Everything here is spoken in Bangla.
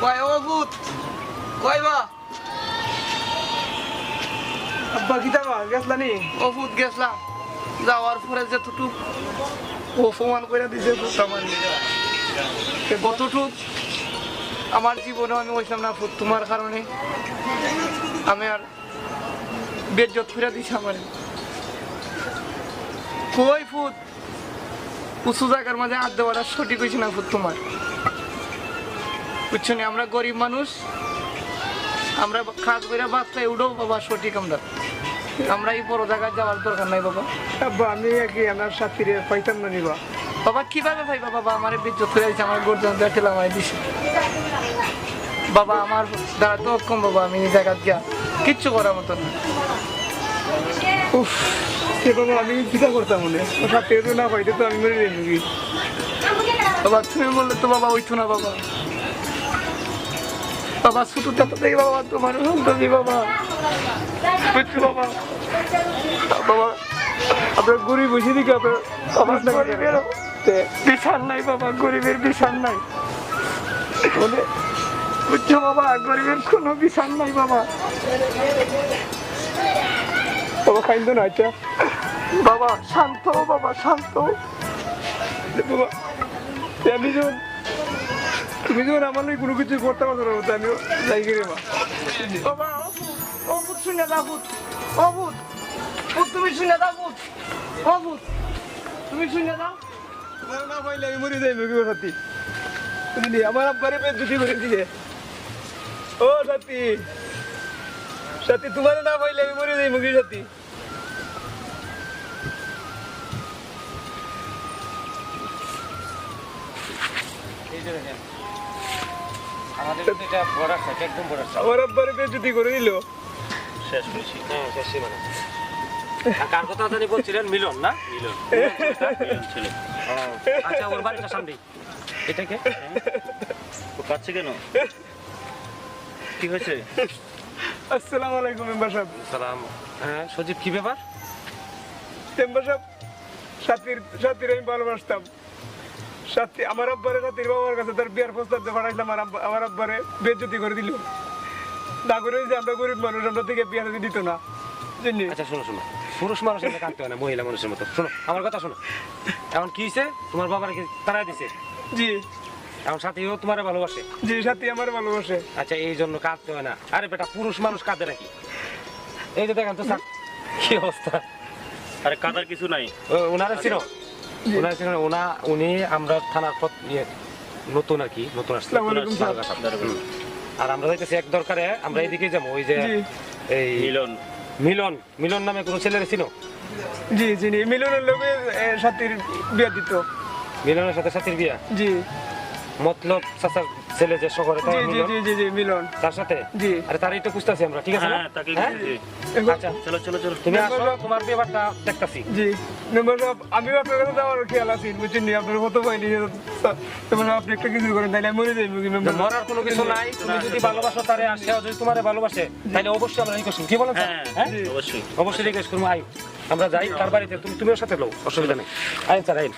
কয় ও ভূত? কয় বা? আব্বা কিতা বা গেছলা নি? ও ভূত গেছলাম যাওয়ার পরে যেতটুক অপমান করে দিছে ভূত আমার সে কতটুক আমার জীবনে আমি বলছিলাম না ভূত তোমার কারণে। আমি আর বেজ্জত ফিরে দিছি আমার। কই ফুট উঁচু জায়গার মাঝে হাত দেওয়াটা সঠিক হয়েছে না তোমার? বুঝছ নি, আমরা গরিব মানুষ। আমরা খাস করে বাচ্চায় উঠো বাবা সঠিক আমরা। আমরা এই বড় জায়গায় যাওয়ার দরকার নাই বাবা। আব্বা আমি কি আমার সাথীরে পাইতাম না নিবা। বাবা কীভাবে ভাইবা বাবা? আমার বিদ্যুৎ করে দিচ্ছে আমার গর্জন দেখে আমার দিছে। বাবা আমার দ্বারা তো কম বাবা আমি এই জায়গা গিয়া কিচ্ছু করার মতন না। উফ। সে বাবা আমি কিতা করতাম মনে। ও সাথে তো না পাইতে তো আমি মরে যাই বাবা তুমি বললে তো বাবা ওইতো না বাবা। বাবা ছোট থেকে বাবা তোমার সন্ততি বাবা। বুঝছ বাবা? বাবা আপনার গরিব বসে দিকে আপনার গরিবের বিছান নাই বাবা গরিবের বিছান নাই। বলে বুঝছ বাবা গরিবের কোনো বিছান নাই বাবা। বাবা খাইন্দ না আচ্ছা। বাবা শান্ত বাবা শান্ত। বাবা আমি যখন তুমি যখন আমার লাগে কোনো কিছু করতে পারছ না তো আমি যাই গেলে মা বাবা অভূত শুনে দাও ভূত অভূত ভূত তুমি শুনে দাও ভূত অভূত তুমি শুনে দাও। না পাইলে আমি মরে যাই মুখে সাথী বুঝলি আমার আব্বারে পেট দুটি করে দিয়ে ও সাথী সাথী তোমার না পাইলে আমি মরে যাই মুখে সাথী আমাদের কিন্তু এটা বর্ডার সাইড একদম বর্ডার সাইড আমার আব্বারে পেট দুটি করে দিল। শেষ করেছি। হ্যাঁ শেষ কার কথা জানি বলছিলেন? মিলন না? মিলন। ছেলে। আচ্ছা ওর বাড়িটা সামনেই। এটা কে? ও কাচ্ছে কেন? কি হয়েছে? আসসালামু আলাইকুম মেম্বার সাহেব। সালাম। হ্যাঁ সজীব কি ব্যাপার? মেম্বার সাহেব সাথীর সাথীর আমি ভালোবাসতাম। সাথী আমার আব্বারে সাথীর বাবার কাছে তার বিয়ার প্রস্তাব দিয়ে পাঠাইলাম আমার আব্বা আমার আব্বারে বেজ্জতি করে দিল। না করে যে আমরা গরিব মানুষ আমরা থেকে বিয়া যদি দিত না। আচ্ছা শোনো শোনো। পুরুষ মানুষের মতো কাঁদতে হয় না মহিলা মানুষের মতো। শোনো আমার কথা শোনো। এখন কি হয়েছে তোমার বাবার কি তারা দিছে। জি। এখন সাথেও তোমার ভালোবাসে। জি সাথী আমার ভালোবাসে। আচ্ছা এই জন্য কাঁদতে হয় না। আরে বেটা পুরুষ মানুষ কাঁদে নাকি? এই যে দেখেন তো স্যার। কি অবস্থা? আরে কাদার কিছু নাই। ও- ওনারা ছিল ওনারা সেখানে ওনা উনি আমরা থানার পথ ইয়ে নতুন আর কি নতুন আসছে। আর আমরা যাইতেছি এক দরকারে আমরা এইদিকে যাব ওই যে এই মিলন। মিলন মিলন নামে কোনো ছেলের ছিল জি জি মিলনের লোকের সাথীর বিয়া দিত। মিলনের সাথে সাথীর বিয়া? জি। মতলব চাচার ছেলে যে শহরে জি জি মিলন? জি জি জি মিলন। তার সাথে? জি। আরে তারই তো খুঁজতেছি আমরা ঠিক আছে না? হ্যাঁ তাকে হ্যাঁ? জি। আচ্ছা চলো চলো চলো। তুমি আসো তোমার ব্যাপারটা দেখতাছি। জি মেম্বার সাহেব আমিও আপনার কাছে যাওয়ার খেয়াল আছি বুঝছেন নি? আপনার কত পাইনি সাহেব আপনি একটা কিছু করেন তাহলে আমি মরে যাই মেম্বার মরার কোনো কিছু নাই। তুমি যদি ভালোবাসো তারে আর সেও যদি তোমারে ভালোবাসে তাহলে অবশ্যই আমরা রিকোয়েস্ট কি বলেন হ্যাঁ হ্যাঁ? অবশ্যই। অবশ্যই রিকোয়েস্ট করব। আই আমরা যাই তার বাড়িতে। তুমি তুমিও সাথে লও অসুবিধা নেই। আইন স্যার আইন।